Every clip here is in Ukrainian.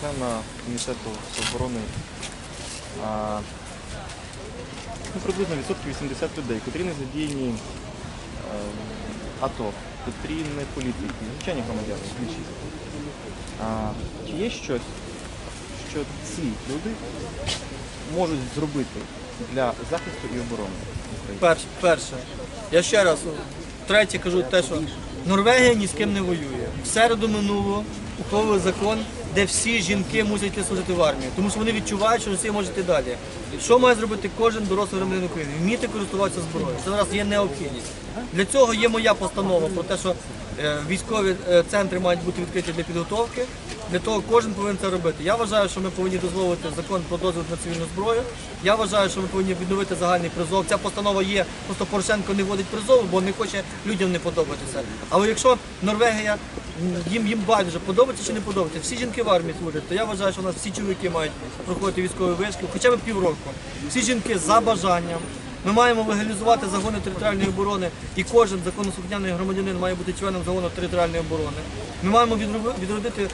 члена комітету з оборони ну, приблизно відсотків 80 людей, котрі не задіяні е, АТО, котрі не політики, звичайні громадяни, більшість. Чи є щось, що ці люди можуть зробити для захисту і оборони? Перше, перше. Я ще раз третє кажу те, що Норвегія ні з ким не воює. В середу минуло ухвалили закон, де всі жінки мусять йти служити в армії, тому що вони відчувають, що Росія може йти далі. Що має зробити кожен дорослий громадянин України? Вміти користуватися зброєю. Це зараз є необхідність. Для цього є моя постанова про те, що е, військові е, центри мають бути відкриті для підготовки. Для того кожен повинен це робити. Я вважаю, що ми повинні дозволити закон про дозвіл на цивільну зброю. Я вважаю, що ми повинні відновити загальний призов. Ця постанова є, просто Порошенко не вводить призов, бо не хоче людям не подобатися. Але якщо Норвегія їм їм байдуже подобається чи не подобається, всі жінки в армії служать, то я вважаю, що у нас всі чоловіки мають проходити військові вишки, хоча б півроку. Всі жінки за бажанням. Ми маємо легалізувати загони територіальної оборони, і кожен законослухняний громадянин має бути членом загону територіальної оборони. Ми маємо відродити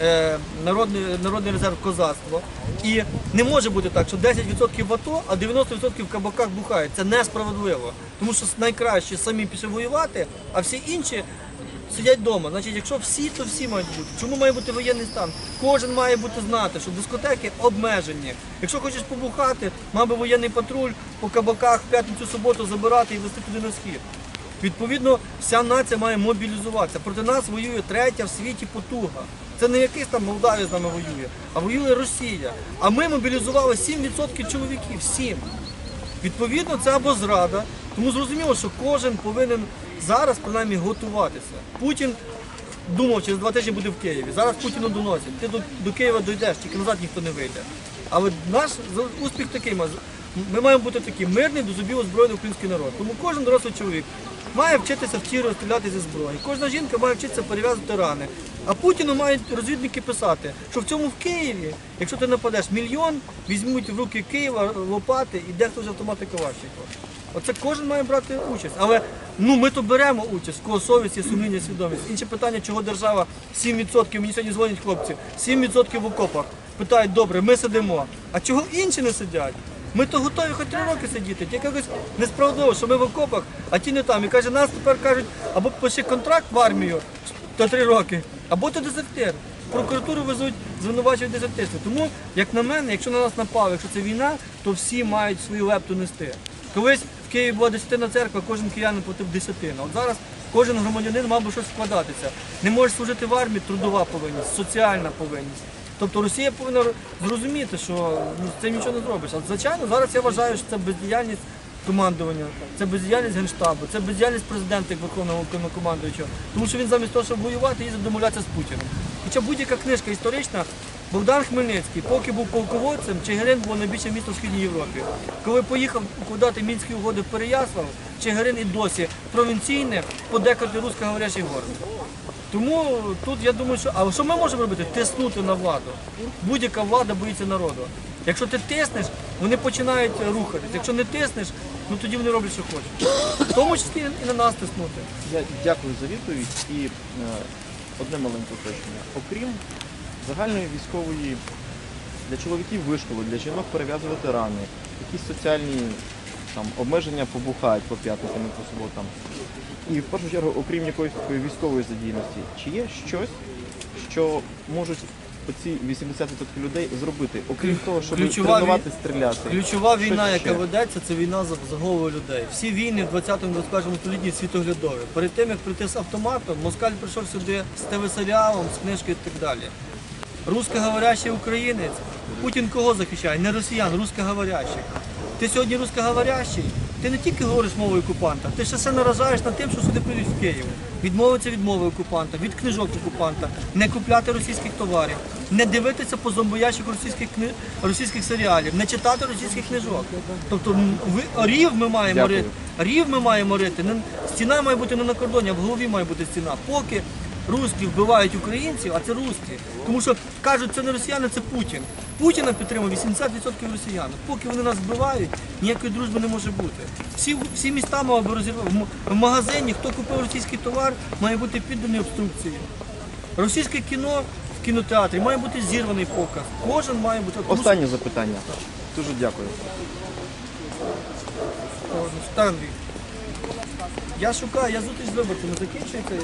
е, народний, народний резерв козацтво. І не може бути так, що 10% в АТО, а 90% в кабаках бухають. Це несправедливо. Тому що найкраще самі пішли воювати, а всі інші сидять вдома. Значить, якщо всі, то всі мають бути. Чому має бути воєнний стан? Кожен має бути знати, що дискотеки обмежені. Якщо хочеш побухати, мав би воєнний патруль по кабаках в п'ятницю суботу забирати і вести туди на схід. Відповідно, вся нація має мобілізуватися. Проти нас воює третя в світі потуга. Це не якийсь там Молдавія з нами воює, а воює Росія. А ми мобілізували 7% чоловіків. 7. Відповідно, це або зрада. Тому зрозуміло, що кожен повинен зараз принаймні готуватися. Путін думав, через два тижні буде в Києві. Зараз Путіну доносять. Ти до, до Києва дійдеш, тільки назад ніхто не вийде. Але наш успіх такий. Ми- маємо бути такий мирний, до зубів озброєний український народ. Тому кожен дорослий чоловік має вчитися в тіру стріляти зі зброї. Кожна жінка має вчитися перев'язувати рани. А Путіну мають розвідники писати, що в цьому в Києві, якщо ти нападеш мільйон, візьмуть в руки Києва лопати і дехто з автомати Калашникова. Оце кожен має брати участь. Але ну ми то беремо участь, в кого совість і сумління, свідомість. Інше питання, чого держава 7%, мені сьогодні дзвонять хлопці, 7% в окопах. Питають, добре, ми сидимо. А чого інші не сидять? Ми то готові хоч три роки сидіти. Тільки якось несправедливо, що ми в окопах, а ті не там. І каже, нас тепер кажуть, або пиши контракт в армію то три роки, або ти дезертир. Прокуратуру везуть, звинувачують в дезертирстві. Тому, як на мене, якщо на нас напав, якщо це війна, то всі мають свою лепту нести. Колись в Києві була десятина церква, кожен киянин платив десятину. От зараз кожен громадянин мав би щось вкладатися. Не можеш служити в армії, трудова повинність, соціальна повинність. Тобто Росія повинна зрозуміти, що ну, з цим нічого не зробиш. А звичайно, зараз я вважаю, що це бездіяльність командування, це бездіяльність генштабу, це бездіяльність президента як верховного командуючого. Тому що він замість того, щоб воювати, їздить домовлятися з Путіним. Хоча будь-яка книжка історична, Богдан Хмельницький, поки був полководцем, Чигирин було найбільше місто в Східній Європі. Коли поїхав укладати мінські угоди в Переяслав, Чигирин і досі провінційне, подекати русскоговорящий город. Тому тут я думаю, що а що ми можемо робити? Тиснути на владу. Будь-яка влада боїться народу. Якщо ти тиснеш, вони починають рухатись. Якщо не тиснеш, ну тоді вони роблять, що хочуть. В тому числі і на нас тиснути. Я дякую за відповідь і е, одне маленьке уточнення. Окрім загальної військової для чоловіків вишколи, для жінок перев'язувати рани, якісь соціальні там, обмеження побухають по п'ятницям і по суботам. І в першу чергу, окрім якоїсь військової задійності, чи є щось, що можуть оці 80% людей зробити, окрім того, щоб Ключова тренувати стріляти? Ключова Що війна, ще? яка ведеться, це війна за, за голову людей. Всі війни в 20-21 столітті світоглядові. Перед тим, як прийти з автоматом, москаль прийшов сюди з ТВ-серіалом, з книжкою і так далі. Русскоговорящий українець. Путін кого захищає? Не росіян, русскоговорящих. Ти сьогодні русскоговорящий, ти не тільки говориш мовою окупанта, ти ще все наражаєш над тим, що сюди прийдуть в Київ. Відмовитися від мови окупанта, від книжок окупанта, не купляти російських товарів, не дивитися по зомбоящику російських кни... російських серіалів, не читати російських книжок. Тобто ви... рів ми маємо Дякую. рити. Рів ми маємо рити. Не... Стіна має бути не на кордоні, а в голові має бути стіна. Поки русські вбивають українців, а це русські. Тому що кажуть, це не росіяни, це Путін. Путіна підтримує 80% росіян. Поки вони нас вбивають, ніякої дружби не може бути. Всі, всі міста мали би розірвати. В магазині, хто купив російський товар, має бути підданий обструкції. Російське кіно в кінотеатрі має бути зірваний показ. Кожен має бути. Останнє запитання. Дуже дякую. Я шукаю, я зустріч з виборцями, закінчується.